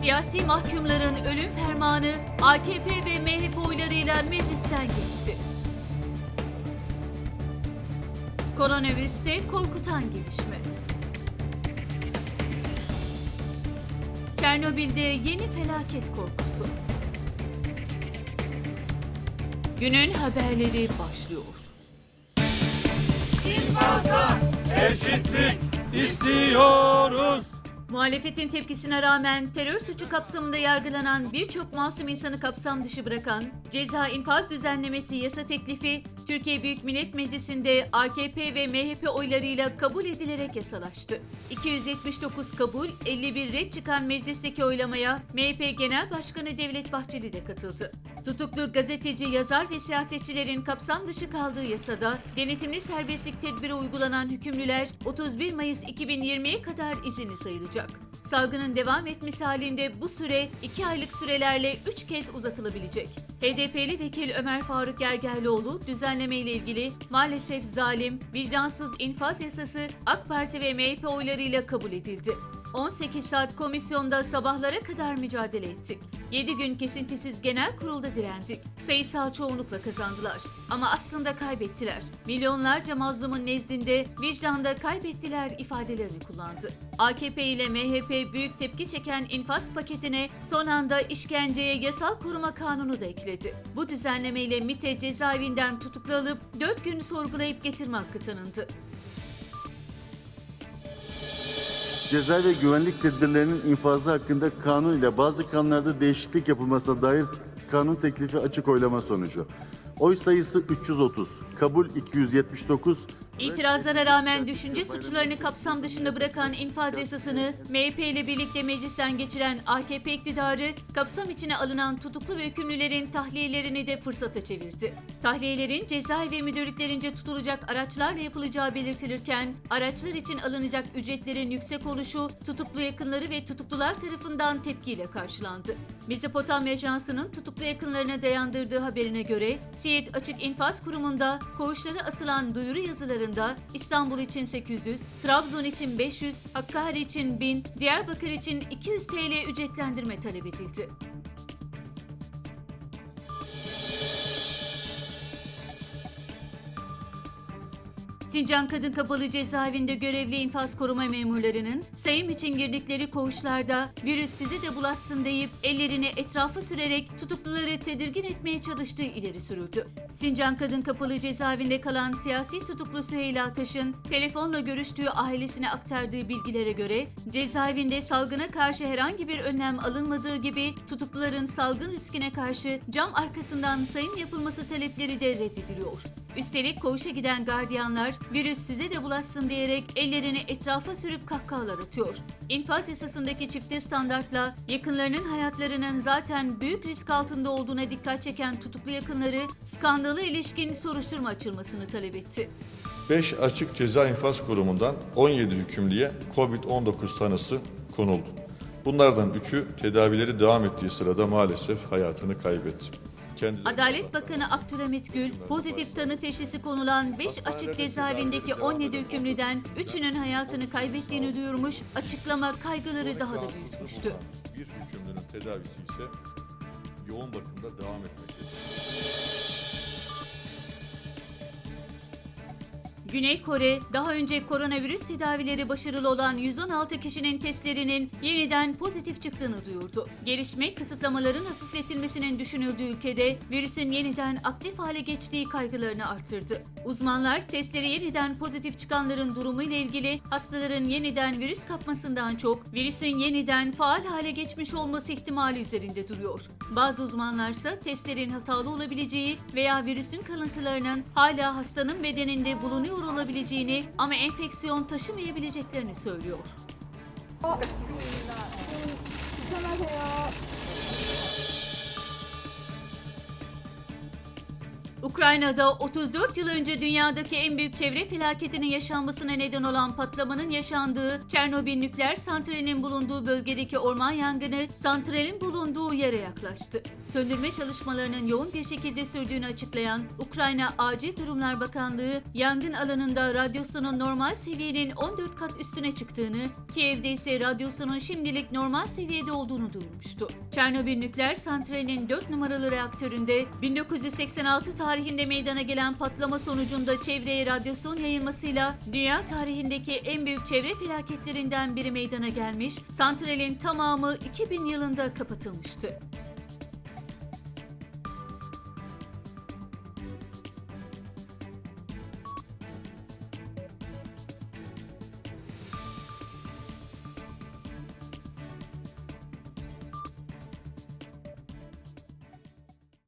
Siyasi mahkumların ölüm fermanı AKP ve MHP oylarıyla meclisten geçti. Koronavirüste korkutan gelişme. Çernobil'de yeni felaket korkusu. Günün haberleri başlıyor. Eşitlik istiyoruz. Muhalefetin tepkisine rağmen terör suçu kapsamında yargılanan birçok masum insanı kapsam dışı bırakan ceza infaz düzenlemesi yasa teklifi Türkiye Büyük Millet Meclisi'nde AKP ve MHP oylarıyla kabul edilerek yasalaştı. 279 kabul, 51 red çıkan meclisteki oylamaya MHP Genel Başkanı Devlet Bahçeli de katıldı. Tutuklu gazeteci, yazar ve siyasetçilerin kapsam dışı kaldığı yasada denetimli serbestlik tedbiri uygulanan hükümlüler 31 Mayıs 2020'ye kadar izinli sayılacak. Salgının devam etmesi halinde bu süre 2 aylık sürelerle 3 kez uzatılabilecek. HDP'li vekil Ömer Faruk Gergerlioğlu düzenleme ile ilgili maalesef zalim, vicdansız infaz yasası AK Parti ve MHP oylarıyla kabul edildi. 18 saat komisyonda sabahlara kadar mücadele ettik. 7 gün kesintisiz genel kurulda direndik. Sayısal çoğunlukla kazandılar. Ama aslında kaybettiler. Milyonlarca mazlumun nezdinde vicdanda kaybettiler ifadelerini kullandı. AKP ile MHP büyük tepki çeken infaz paketine son anda işkenceye yasal koruma kanunu da ekledi. Bu düzenlemeyle MİT'e cezaevinden tutuklu alıp 4 gün sorgulayıp getirme hakkı tanındı. Ceza ve güvenlik tedbirlerinin infazı hakkında kanun ile bazı kanunlarda değişiklik yapılmasına dair kanun teklifi açık oylama sonucu. Oy sayısı 330, kabul 279, İtirazlara rağmen düşünce suçlarını kapsam dışında bırakan infaz yasasını MHP ile birlikte meclisten geçiren AKP iktidarı kapsam içine alınan tutuklu ve hükümlülerin tahliyelerini de fırsata çevirdi. Tahliyelerin cezaevi müdürlüklerince tutulacak araçlarla yapılacağı belirtilirken araçlar için alınacak ücretlerin yüksek oluşu tutuklu yakınları ve tutuklular tarafından tepkiyle karşılandı. Mezopotamya Ajansı'nın tutuklu yakınlarına dayandırdığı haberine göre Siirt Açık İnfaz Kurumu'nda koğuşlara asılan duyuru yazılarında İstanbul için 800, Trabzon için 500, Hakkari için 1000, Diyarbakır için 200 TL ücretlendirme talep edildi. Sincan Kadın Kapalı Cezaevinde görevli infaz koruma memurlarının sayım için girdikleri koğuşlarda virüs sizi de bulaşsın deyip ellerini etrafa sürerek tutukluları tedirgin etmeye çalıştığı ileri sürüldü. Sincan Kadın Kapalı Cezaevinde kalan siyasi tutuklu Süheyla Taş'ın telefonla görüştüğü ailesine aktardığı bilgilere göre cezaevinde salgına karşı herhangi bir önlem alınmadığı gibi tutukluların salgın riskine karşı cam arkasından sayım yapılması talepleri de reddediliyor. Üstelik koğuşa giden gardiyanlar virüs size de bulaşsın diyerek ellerini etrafa sürüp kahkahalar atıyor. İnfaz yasasındaki çifte standartla yakınlarının hayatlarının zaten büyük risk altında olduğuna dikkat çeken tutuklu yakınları skandala ilişkin soruşturma açılmasını talep etti. 5 açık ceza infaz kurumundan 17 hükümlüye COVID-19 tanısı konuldu. Bunlardan 3'ü tedavileri devam ettiği sırada maalesef hayatını kaybetti. Kendileri- Adalet Bakanı Abdülhamit Gül, pozitif tanı teşhisi konulan 5 açık cezaevindeki 17 hükümlüden 3'ünün hayatını kaybettiğini duyurmuş, açıklama kaygıları daha da büyütmüştü. Bir hükümlünün tedavisi ise yoğun bakımda devam etmektedir. Güney Kore, daha önce koronavirüs tedavileri başarılı olan 116 kişinin testlerinin yeniden pozitif çıktığını duyurdu. Gelişme, kısıtlamaların hafifletilmesinin düşünüldüğü ülkede virüsün yeniden aktif hale geçtiği kaygılarını arttırdı. Uzmanlar, testleri yeniden pozitif çıkanların durumu ile ilgili hastaların yeniden virüs kapmasından çok virüsün yeniden faal hale geçmiş olması ihtimali üzerinde duruyor. Bazı uzmanlarsa testlerin hatalı olabileceği veya virüsün kalıntılarının hala hastanın bedeninde bulunuyor olabileceğini ama enfeksiyon taşımayabileceklerini söylüyor. Ukrayna'da 34 yıl önce dünyadaki en büyük çevre felaketinin yaşanmasına neden olan patlamanın yaşandığı Çernobil nükleer santralinin bulunduğu bölgedeki orman yangını santralin bulunduğu yere yaklaştı. Söndürme çalışmalarının yoğun bir şekilde sürdüğünü açıklayan Ukrayna Acil Durumlar Bakanlığı, yangın alanında radyosunun normal seviyenin 14 kat üstüne çıktığını, Kiev'de ise radyosunun şimdilik normal seviyede olduğunu duyurmuştu. Çernobil nükleer santralinin 4 numaralı reaktöründe 1986 tarihinde meydana gelen patlama sonucunda çevreye radyasyon yayılmasıyla dünya tarihindeki en büyük çevre felaketlerinden biri meydana gelmiş, santralin tamamı 2000 yılında kapatılmıştı.